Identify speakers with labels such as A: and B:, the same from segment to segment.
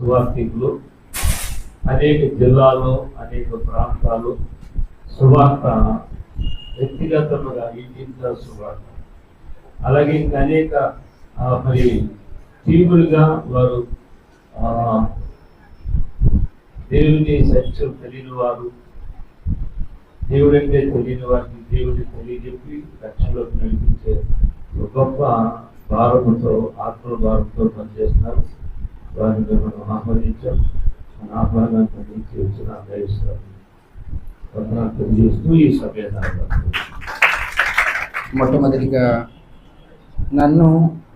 A: సువార్థికులు అనేక జిల్లాల్లో అనేక ప్రాంతాలు సువార్త వ్యక్తిగతంగా ఇంటింట్లో సువార్త అలాగే ఇంకా అనేక మరి టీములుగా వారు దేవుని సత్యం తెలియని వారు దేవుడంటే తెలియని వారికి దేవుడిని తెలియజెప్పి రక్షణలోకి నడిపించే గొప్ప భారముతో ఆత్మ భారంతో పనిచేస్తున్నారు. వారిని మనం ఆహ్వానించాం మన ఆహ్వానాన్ని అందించి వచ్చిన దయస్తారు చేస్తూ ఈ సమయాన్ని
B: మొట్టమొదటిగా నన్ను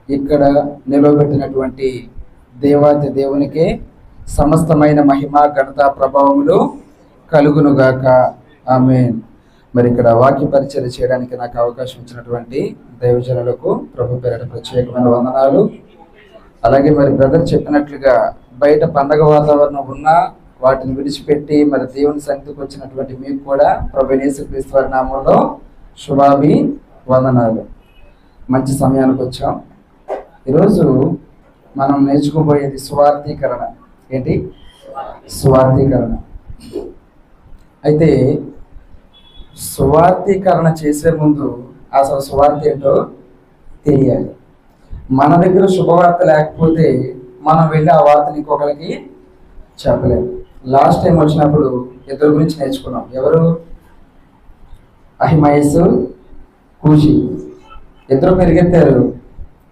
B: ఇక్కడ నిలవబెట్టినటువంటి దేవాది దేవునికే సమస్తమైన మహిమ ఘనత ప్రభావములు కలుగునుగాక. ఆమె మరి ఇక్కడ వాక్య పరిచయం చేయడానికి నాకు అవకాశం ఇచ్చినటువంటి దైవజనులకు ప్రభు పేరట ప్రత్యేకమైన వందనాలు. అలాగే మరి బ్రదర్ చెప్పినట్లుగా బయట పండగ వాతావరణం ఉన్నా వాటిని విడిచిపెట్టి మరి దేవుని సంగతికి వచ్చినటువంటి మీకు కూడా ప్రభు వారి నామంలో శుభాభి వందనాలు. మంచి సమయానికి వచ్చాం. ఈరోజు మనం నేర్చుకోబోయేది స్వార్థీకరణ. ఏంటి? స్వార్థీకరణ. అయితే స్వార్థీకరణ చేసే ముందు అసలు స్వార్థ ఏంటో తెలియాలి. మన దగ్గర శుభవార్త లేకపోతే మనం వెళ్ళి ఆ వార్తని ఇంకొకరికి చెప్పలేము. లాస్ట్ టైం వచ్చినప్పుడు ఇద్దరు గురించి నేర్చుకున్నాం. ఎవరు? అహిమయస్సు కూషి. ఇద్దరు పెరిగెత్తారు.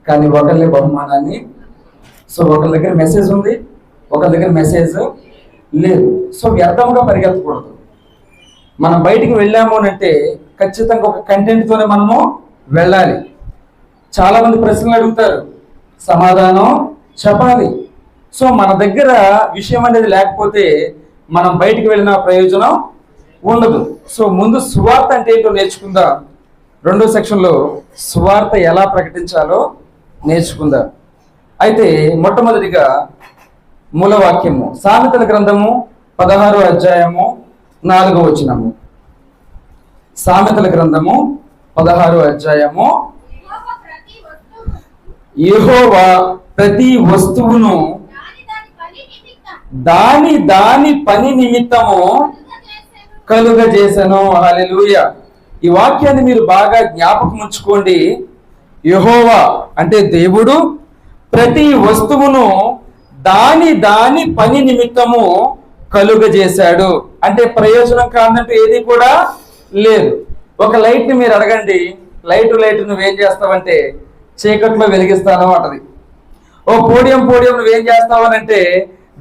B: కానీ ఒకళ్ళ బహుమానాన్ని సో ఒకళ్ళ దగ్గర మెసేజ్ ఉంది ఒకళ్ళ దగ్గర మెసేజ్ లేదు. సో వ్యర్థంగా పరిగెత్తకూడదు. మనం బయటికి వెళ్ళాము అంటే ఖచ్చితంగా ఒక కంటెంట్తోనే మనము వెళ్ళాలి. చాలా మంది ప్రశ్నలు అడుగుతారు. సమాధానం చెప్పాలి. సో మన దగ్గర విషయం అనేది లేకపోతే మనం బయటికి వెళ్ళిన ప్రయోజనం ఉండదు. సో ముందు సువార్త అంటే ఏంటో నేర్చుకుందాం. రెండో సెక్షన్లో సువార్త ఎలా ప్రకటించాలో నేర్చుకుందాం. అయితే మొట్టమొదటిగా మూలవాక్యము. సామెతల గ్రంథము పదహారో అధ్యాయము నాలుగో వచనము. సామెతల గ్రంథము పదహారో అధ్యాయము
C: యహోవా ప్రతి వస్తువును దాని దాని పని
B: నిమిత్తము
C: కలుగజేసను.
B: హల్లెలూయ. ఈ వాక్యాన్ని మీరు బాగా జ్ఞాపకం ఉంచుకోండి. యహోవా అంటే దేవుడు ప్రతి వస్తువును దాని దాని పని నిమిత్తము కలుగజేశాడు. అంటే ప్రయోజనం కాదంటూ ఏది కూడా లేదు. ఒక లైట్ని మీరు అడగండి. లైట్ లైట్ నువ్వేం చేస్తావంటే చీకట్లో వెలిగిస్తాను అంటది. ఓ పోడియం పోడియం నువ్వేం చేస్తావనంటే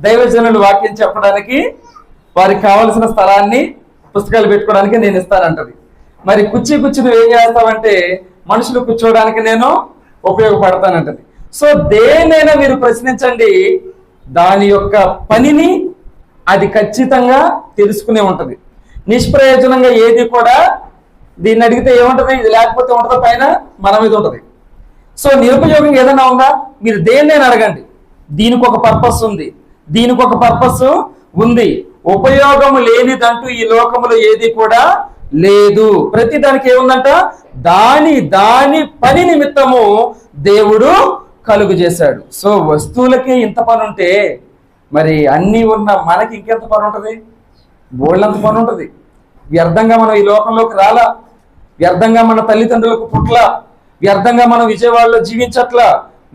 B: దైవజనులు వాక్యం చెప్పడానికి వారికి కావలసిన స్థలాన్ని పుస్తకాలు పెట్టుకోవడానికి నేను ఇస్తానంటది. మరి కుర్చీ కుర్చీ నువ్వేం చేస్తావంటే మనుషులు కూర్చోవడానికి నేను ఉపయోగపడతానంటది. సో దేనైనా మీరు ప్రశ్నించండి దాని యొక్క పనిని అది ఖచ్చితంగా తెలుసుకునే ఉంటుంది. నిష్ప్రయోజనంగా ఏది కూడా దీన్ని అడిగితే ఏముంటది? ఇది లేకపోతే ఉంటుందో పైన మన మీద ఉంటుంది. సో నిరుపయోగం ఏదైనా ఉందా? మీరు దేన్నైనా అడగండి. దీనికి ఒక పర్పస్ ఉంది. దీనికి ఒక పర్పస్ ఉంది. ఉపయోగం లేనిదంటూ ఈ లోకములో ఏది కూడా లేదు. ప్రతి దానికి ఏముందంట? దాని దాని పని నిమిత్తము దేవుడు కలుగు చేశాడు. సో వస్తువులకే ఇంత పని ఉంటే మరి అన్నీ ఉన్న మనకి ఇంకెంత పని ఉంటుంది? బోళ్ళంత పని ఉంటుంది. వ్యర్థంగా మనం ఈ లోకంలోకి రాలా? వ్యర్థంగా మన తల్లిదండ్రులకు పుట్ల వ్యర్థంగా మనం విజయవాడలో జీవించట్లా.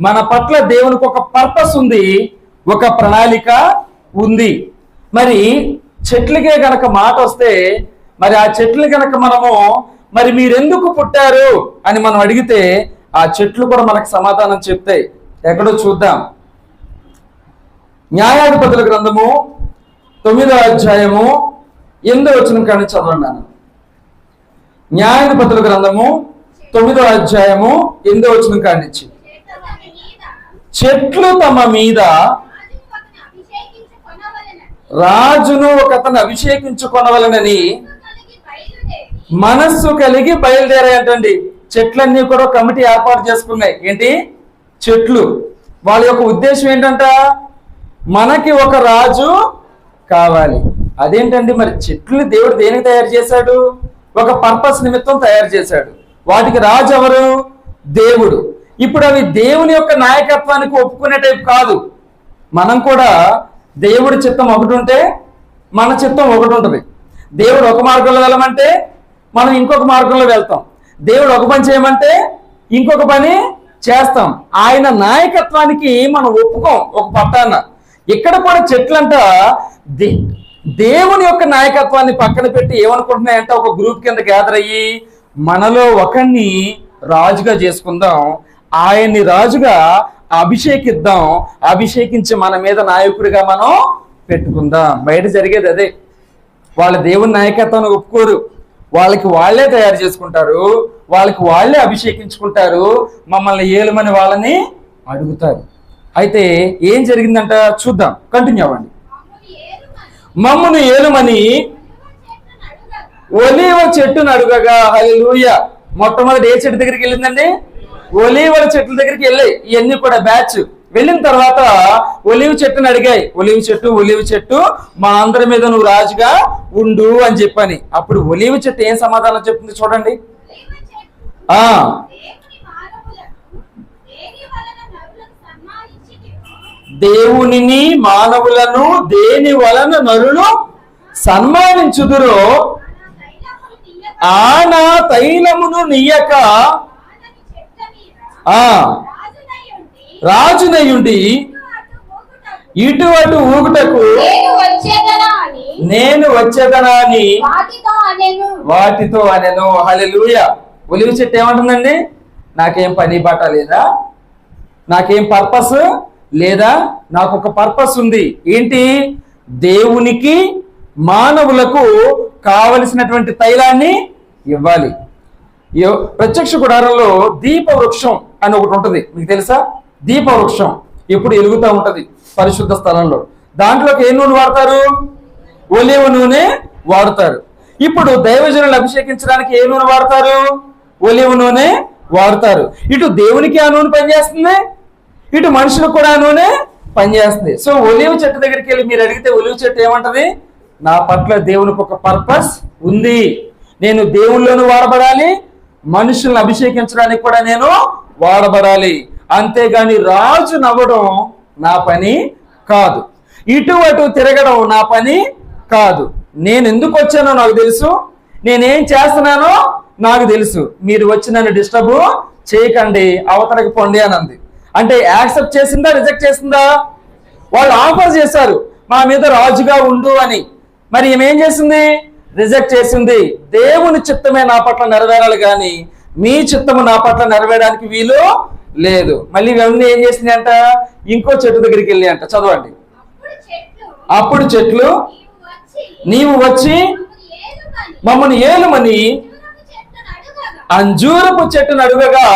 B: మన పట్ల దేవునికి ఒక పర్పస్ ఉంది ఒక ప్రణాళిక ఉంది. మరి చెట్లకే గనక మాట వస్తే మరి ఆ చెట్లు గనక మనము మరి మీరెందుకు పుట్టారు అని మనం అడిగితే ఆ చెట్లు కూడా మనకు సమాధానం చెప్తాయి ఎక్కడో చూద్దాం. న్యాయాధిపతుల గ్రంథము తొమ్మిదో అధ్యాయము ఎనిమిదో వచ్చిన కానీ చదవండి న్యాయాధిపతుల గ్రంథము తొమ్మిదో అధ్యాయము ఎనిమిదో వచ్చిన కానిచ్చి
C: చెట్లు తమ మీద
B: చెట్లు తమ మీద
C: రాజును ఒకతను
B: ఒక అతను అభిషేకించుకొనవలనని మనస్సు కలిగి బయలుదేరాయంటండి. చెట్లన్నీ కూడా కమిటీ ఏర్పాటు చేసుకున్నాయి. ఏంటి? చెట్లు. వాళ్ళ యొక్క ఉద్దేశం ఏంటంట? మనకి ఒక రాజు కావాలి. అదేంటండి మరి? చెట్లు దేవుడు దేనికి తయారు చేశాడు? ఒక పర్పస్ నిమిత్తం తయారు చేశాడు. వాటికి రాజు ఎవరు? దేవుడు. ఇప్పుడు అవి దేవుని యొక్క నాయకత్వానికి ఒప్పుకునే టైపు కాదు. మనం కూడా దేవుడి చిత్తం ఒకటి ఉంటే మన చిత్తం ఒకటి ఉంటుంది. దేవుడు ఒక మార్గంలో వెళ్ళమంటే మనం ఇంకొక మార్గంలో వెళ్తాం. దేవుడు ఒక పని చేయమంటే ఇంకొక పని చేస్తాం. ఆయన నాయకత్వానికి మనం ఒప్పుకోం ఒక పట్టాన. ఇక్కడ కూడా చెట్లంట దే- దేవుని యొక్క నాయకత్వాన్ని పక్కన పెట్టి ఏమనుకుంటున్నాయంటే ఒక గ్రూప్ కింద గ్యాదర్ అయ్యి మనలో ఒకరిని రాజుగా చేసుకుందాం ఆయన్ని రాజుగా అభిషేకిద్దాం అభిషేకించి మన మీద నాయకుడిగా మనం పెట్టుకుందాం. బయట జరిగేది అదే. వాళ్ళ దేవుని నాయకత్వాన్ని ఒప్పుకోరు. వాళ్ళకి వాళ్ళే తయారు చేసుకుంటారు. వాళ్ళకి వాళ్ళే అభిషేకించుకుంటారు. మమ్మల్ని ఏలుమని వాళ్ళని అడుగుతారు. అయితే ఏం జరిగిందంట? చూద్దాం. కంటిన్యూ అవ్వండి.
C: మమ్మల్ని
B: మమ్మను ఏలుమని ఒలీవ చెట్టును అడుగగా హల్లెలూయా. మొట్టమొదటి ఏ చెట్టు దగ్గరికి వెళ్ళిందండి? ఒలీవల చెట్ల దగ్గరికి వెళ్ళాయి ఇవన్నీ కూడా బ్యాచ్ వెళ్ళిన తర్వాత ఒలివ చెట్టుని అడిగాయి. ఒలివ చెట్టు ఒలివ చెట్టు మా అందరి మీద నువ్వు రాజుగా ఉండు అని చెప్పని. అప్పుడు ఒలివ చెట్టు ఏం సమాధానం చెప్తుంది చూడండి. ఆ.
C: దేవుని
B: దేవునిని మానవులను దేని వలన నరులు సన్మానించుదురో ఆన తైలమును
C: మీద
B: ఆ. రాజునయుండి
C: ఇటు అటు ఊగుటకు నేను వచ్చేదనా అని? వాటితో అనెను.
B: హల్లెలూయా. ఒలివి చెట్టు ఏమంటుందండి? నాకేం పని బాట లేదా? నాకేం పర్పస్ లేదా? నాకు ఒక పర్పస్ ఉంది. ఏంటి? దేవునికి మానవులకు కావలసినటువంటి తైలాన్ని ఇవ్వాలి. ప్రత్యక్ష గుడారంలో దీప వృక్షం అని ఒకటి ఉంటుంది. మీకు తెలుసా? దీప వృక్షం ఇప్పుడు ఎలుగుతూ ఉంటుంది పరిశుద్ధ స్థలంలో. దాంట్లోకి ఏ నూనె వాడతారు? ఒలివ నూనె వాడతారు. ఇప్పుడు దైవజనులు అభిషేకించడానికి ఏ నూనె వాడతారు? ఒలివ నూనె వాడతారు. ఇటు దేవునికి ఆ నూనె పనిచేస్తుంది ఇటు మనుషులకు కూడా ఆ నూనె పనిచేస్తుంది. సో ఒలివ చెట్టు దగ్గరికి వెళ్ళి మీరు అడిగితే ఒలివ చెట్టు ఏమంటది? నా పట్ల దేవునికి ఒక పర్పస్ ఉంది. నేను దేవుళ్ళను వాడబడాలి మనుషులను అభిషేకించడానికి కూడా నేను వాడబడాలి. అంతేగాని రాజు నవ్వడం నా పని కాదు. ఇటు అటు తిరగడం నా పని కాదు. నేను ఎందుకు వచ్చానో నాకు తెలుసు. నేనేం చేస్తున్నానో నాకు తెలుసు. మీరు వచ్చి నన్ను డిస్టర్బ్ చేయకండి అవతలకి పొండి అని అంది అంటే యాక్సెప్ట్ చేసిందా రిజెక్ట్ చేసిందా? వాళ్ళు ఆఫర్ చేశారు మా మీద రాజుగా ఉండు అని. మరి ఈమె ఏం చేసింది? రిజెక్ట్ చేసింది. దేవుని చిత్తమే నా పట్ల నెరవేరాలి కానీ మీ చిత్తము నా పట్ల నెరవేరడానికి వీలు లేదు. మళ్ళీ ఇవన్నీ ఏం చేసింది అంట? ఇంకో చెట్టు దగ్గరికి వెళ్ళి అంట. చదవండి.
C: అప్పుడు చెట్లు నీవు వచ్చి మమ్మల్ని ఏలుమని అంజూరపు చెట్టును అడుగగా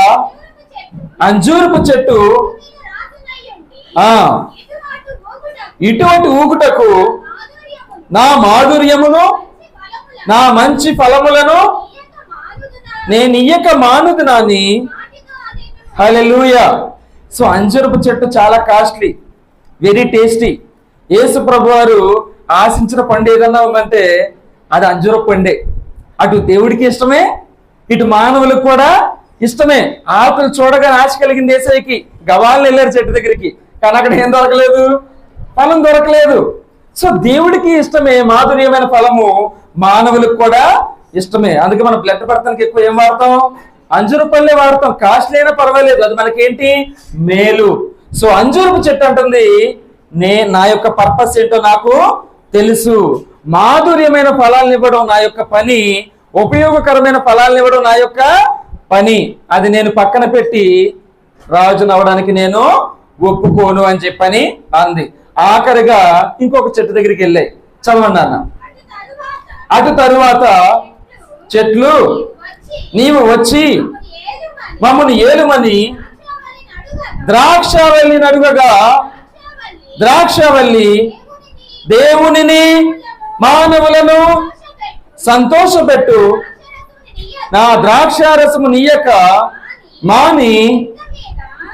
C: అంజూరపు చెట్టు
B: ఇటువంటి
C: ఊగుటకు
B: నా మాధుర్యమును నా మంచి ఫలములను నేను ఇయ్యక మానుదు నాని.
C: వాటితో
B: సో అంజరపు చెట్టు చాలా కాస్ట్లీ వెరీ టేస్టీ. యేసు ప్రభు వారు ఆశించిన పండు ఏదన్నా ఉందంటే అది అంజూరపు పండే. అటు దేవుడికి ఇష్టమే ఇటు మానవులకు కూడా ఇష్టమే. ఆకులు చూడగానే ఆశ కలిగింది ఏసైకి గవాళ్ళు వెళ్ళారు చెట్టు దగ్గరికి. కానీ అక్కడ ఏం దొరకలేదు? ఫలం దొరకలేదు. సో దేవుడికి ఇష్టమే మాధుర్యమైన ఫలము మానవులకు కూడా ఇష్టమే. అందుకే మనం బ్లడ్ పడతానికి ఎక్కువ ఏం వాడతాం? అంజూరు పళ్ళే వాడతాం. కాస్ట్లీ అయినా పర్వాలేదు. అది మనకేంటి? మేలు. సో అంజూరపు చెట్టు అంటుంది నే నా యొక్క పర్పస్ ఏంటో నాకు తెలుసు. మాధుర్యమైన ఫలాలను ఇవ్వడం నా యొక్క పని ఉపయోగకరమైన ఫలాలను ఇవ్వడం నా యొక్క పని. అది నేను పక్కన పెట్టి రాజునవడానికి నేను ఒప్పుకోను అని చెప్పని అంది. ఆఖరిగా ఇంకొక చెట్టు దగ్గరికి వెళ్ళాయి. చదవండి అన్న
C: అటు తరువాత
B: చెట్లు.
C: నీవు వచ్చి మమ్మల్ని ఏలుమని
B: ద్రాక్షవల్లి నడుగగా
C: ద్రాక్షవల్లి దేవునిని
B: దేవునిని మానవులను సంతోషపెట్టు. నా ద్రాక్షారసము నీయక మాని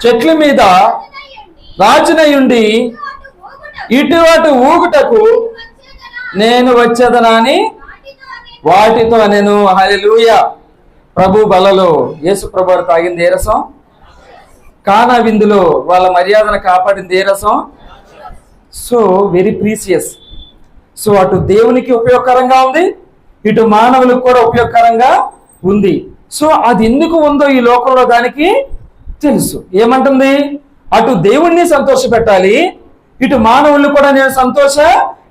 B: చెట్ల మీద రాజునయుండి ఇటు అటు ఊగుటకు నేను వచ్చేదనాని వాటితో నేను హల్లెలూయ. ప్రభు బలలో యేసు ప్రభు తాగింది ఏ రసం? కానా విందులో వాళ్ళ మర్యాదను కాపాడింది ఏ రసం? So very precious. సో అటు దేవునికి ఉపయోగకరంగా ఉంది ఇటు మానవులకు కూడా ఉపయోగకరంగా ఉంది. సో అది ఎందుకు ఉందో ఈ లోకంలో దానికి తెలుసు. ఏమంటుంది? అటు దేవుణ్ణి సంతోష పెట్టాలి ఇటు మానవుల్ని కూడా నేను సంతోష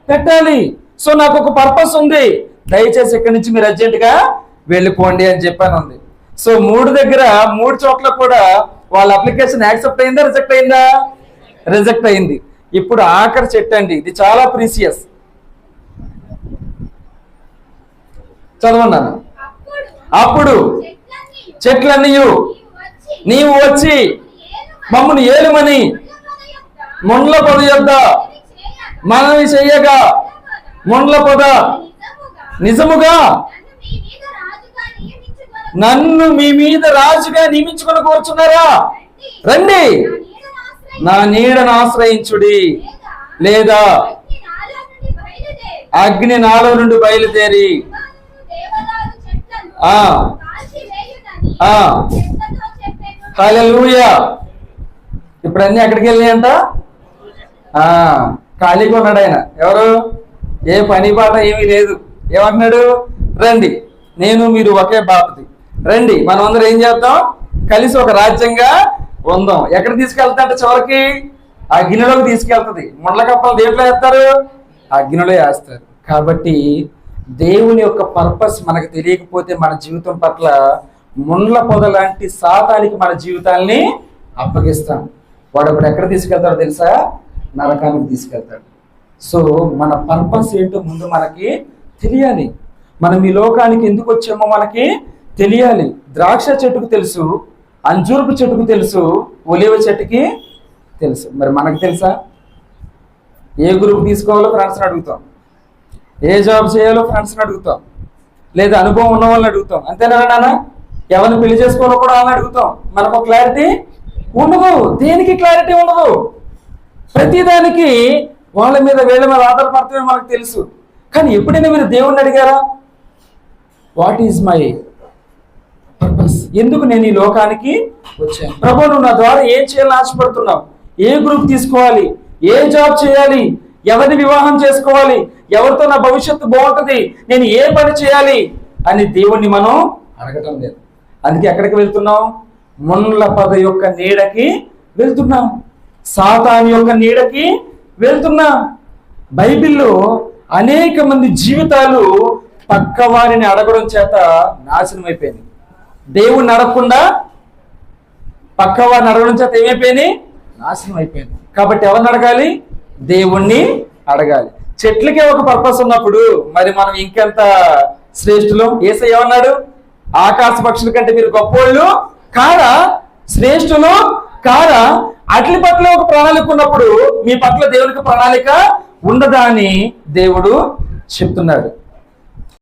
B: పెట్టాలి. సో నాకు ఒక పర్పస్ ఉంది. దయచేసి ఇక్కడి నుంచి మీరు అర్జెంటుగా వెళ్ళిపోండి అని చెప్పాను ఉంది సో మూడు దగ్గర మూడు చోట్ల కూడా వాళ్ళ అప్లికేషన్ యాక్సెప్ట్ అయిందా రిజెక్ట్ అయిందా? రిజెక్ట్ అయింది. ఇప్పుడు ఆఖరి చెట్టు అండి. ఇది చాలా ప్రీసియస్ చదవన్నాను
C: అప్పుడు చెట్లన్నీ నీవు వచ్చి
B: మమ్మల్ని ఏలుమని
C: ముండ్ల పొద యొద్ద
B: మనవి చెయ్యగా ముండ్ల పొద.
C: నిజముగా? నన్ను మీ మీద రాజుగా
B: నియమించుకుని కూర్చున్నారా? రండి.
C: నా నీడను
B: ఆశ్రయించుడి. లేదా?
C: అగ్ని నాలుగు నుండి బయలుదేరి.
B: హలో ఇప్పుడు అన్ని ఎక్కడికి వెళ్ళాయంట ఖాళీగా ఉన్నాడు ఆయన. ఎవరు? ఏ పని పాట ఏమీ లేదు. ఏమంటున్నాడు? రండి నేను మీరు ఒకే బాపతి. రండి మనం అందరం ఏం చేద్దాం? కలిసి ఒక రాజ్యంగా ఉందాం. ఎక్కడ తీసుకెళ్తాంట చివరికి? ఆ గిన్నెలోకి తీసుకెళ్తుంది. ముండ్ల కప్పలు దేంట్లో వేస్తారు? ఆ గిన్నెలో వేస్తారు. కాబట్టి దేవుని యొక్క పర్పస్ మనకు తెలియకపోతే మన జీవితం పట్ల ముండ్ల పొద లాంటి సాతానికి మన జీవితాల్ని అప్పగిస్తాం. వాడు అప్పుడు ఎక్కడ తీసుకెళ్తాడో తెలుసా? నరకానికి తీసుకెళ్తాడు. సో మన పర్పస్ ఏంటో ముందు మనకి తెలియాలి. మనం ఈ లోకానికి ఎందుకు వచ్చామో మనకి తెలియాలి. ద్రాక్ష చెట్టుకు తెలుసు అంజూరపు చెట్టుకు తెలుసు ఒలివ చెట్టుకి తెలుసు. మరి మనకు తెలుసా? ఏ గ్రూప్ తీసుకోవాలో ఫ్రెండ్స్ని అడుగుతాం. ఏ జాబ్ చేయాలో ఫ్రెండ్స్ని అడుగుతాం. లేదా అనుభవం ఉన్న వాళ్ళని అడుగుతాం. అంతేనా నాన్న? ఎవరిని పెళ్ళి చేసుకోవాలో కూడా వాళ్ళని అడుగుతాం. మనకు క్లారిటీ ఉండదు. దేనికి క్లారిటీ ఉండదు? ప్రతిదానికి వాళ్ళ మీద వీళ్ళ మీద ఆధారపడతామే మనకు తెలుసు. కానీ ఎప్పుడైనా మీరు దేవుణ్ణి అడిగారా? వాట్ ఈజ్ మై పర్పస్ ఎందుకు నేను ఈ లోకానికి వచ్చాను? ప్రభు నువ్వు నా ద్వారా ఏం చేయాలని ఆశపడుతున్నావు? ఏ గ్రూప్ తీసుకోవాలి? ఏ జాబ్ చేయాలి? ఎవరిని వివాహం చేసుకోవాలి? ఎవరితో నా భవిష్యత్తు బాగుంటుంది? నేను ఏ పని చేయాలి? అని దేవుణ్ణి మనం అడగటం లేదు. అందుకే ఎక్కడికి వెళ్తున్నాం మున్ల పద యొక్క నీడకి వెళ్తున్నాం సాతాన్ యొక్క నీడకి వెళ్తున్నా. బైబిల్లో అనేక మంది జీవితాలు పక్క వారిని అడగడం చేత నాశనం అయిపోయింది దేవుణ్ణి అడగకుండా పక్క వారిని అడగడం చేత ఏమైపోయింది నాశనం అయిపోయింది కాబట్టి ఎవరిని అడగాలి? దేవుణ్ణి అడగాలి. చెట్లకే ఒక పర్పస్ ఉన్నప్పుడు మరి మనం ఇంకెంత శ్రేష్ఠులు? ఏసై ఏమన్నాడు ఆకాశ పక్షుల కంటే మీరు గొప్పోళ్ళు కాదా శ్రేష్ఠులు కాదా? అట్లి పట్ల ఒక ప్రణాళిక ఉన్నప్పుడు మీ పట్ల దేవునికి ప్రణాళిక ఉండదా అని దేవుడు చెప్తున్నాడు.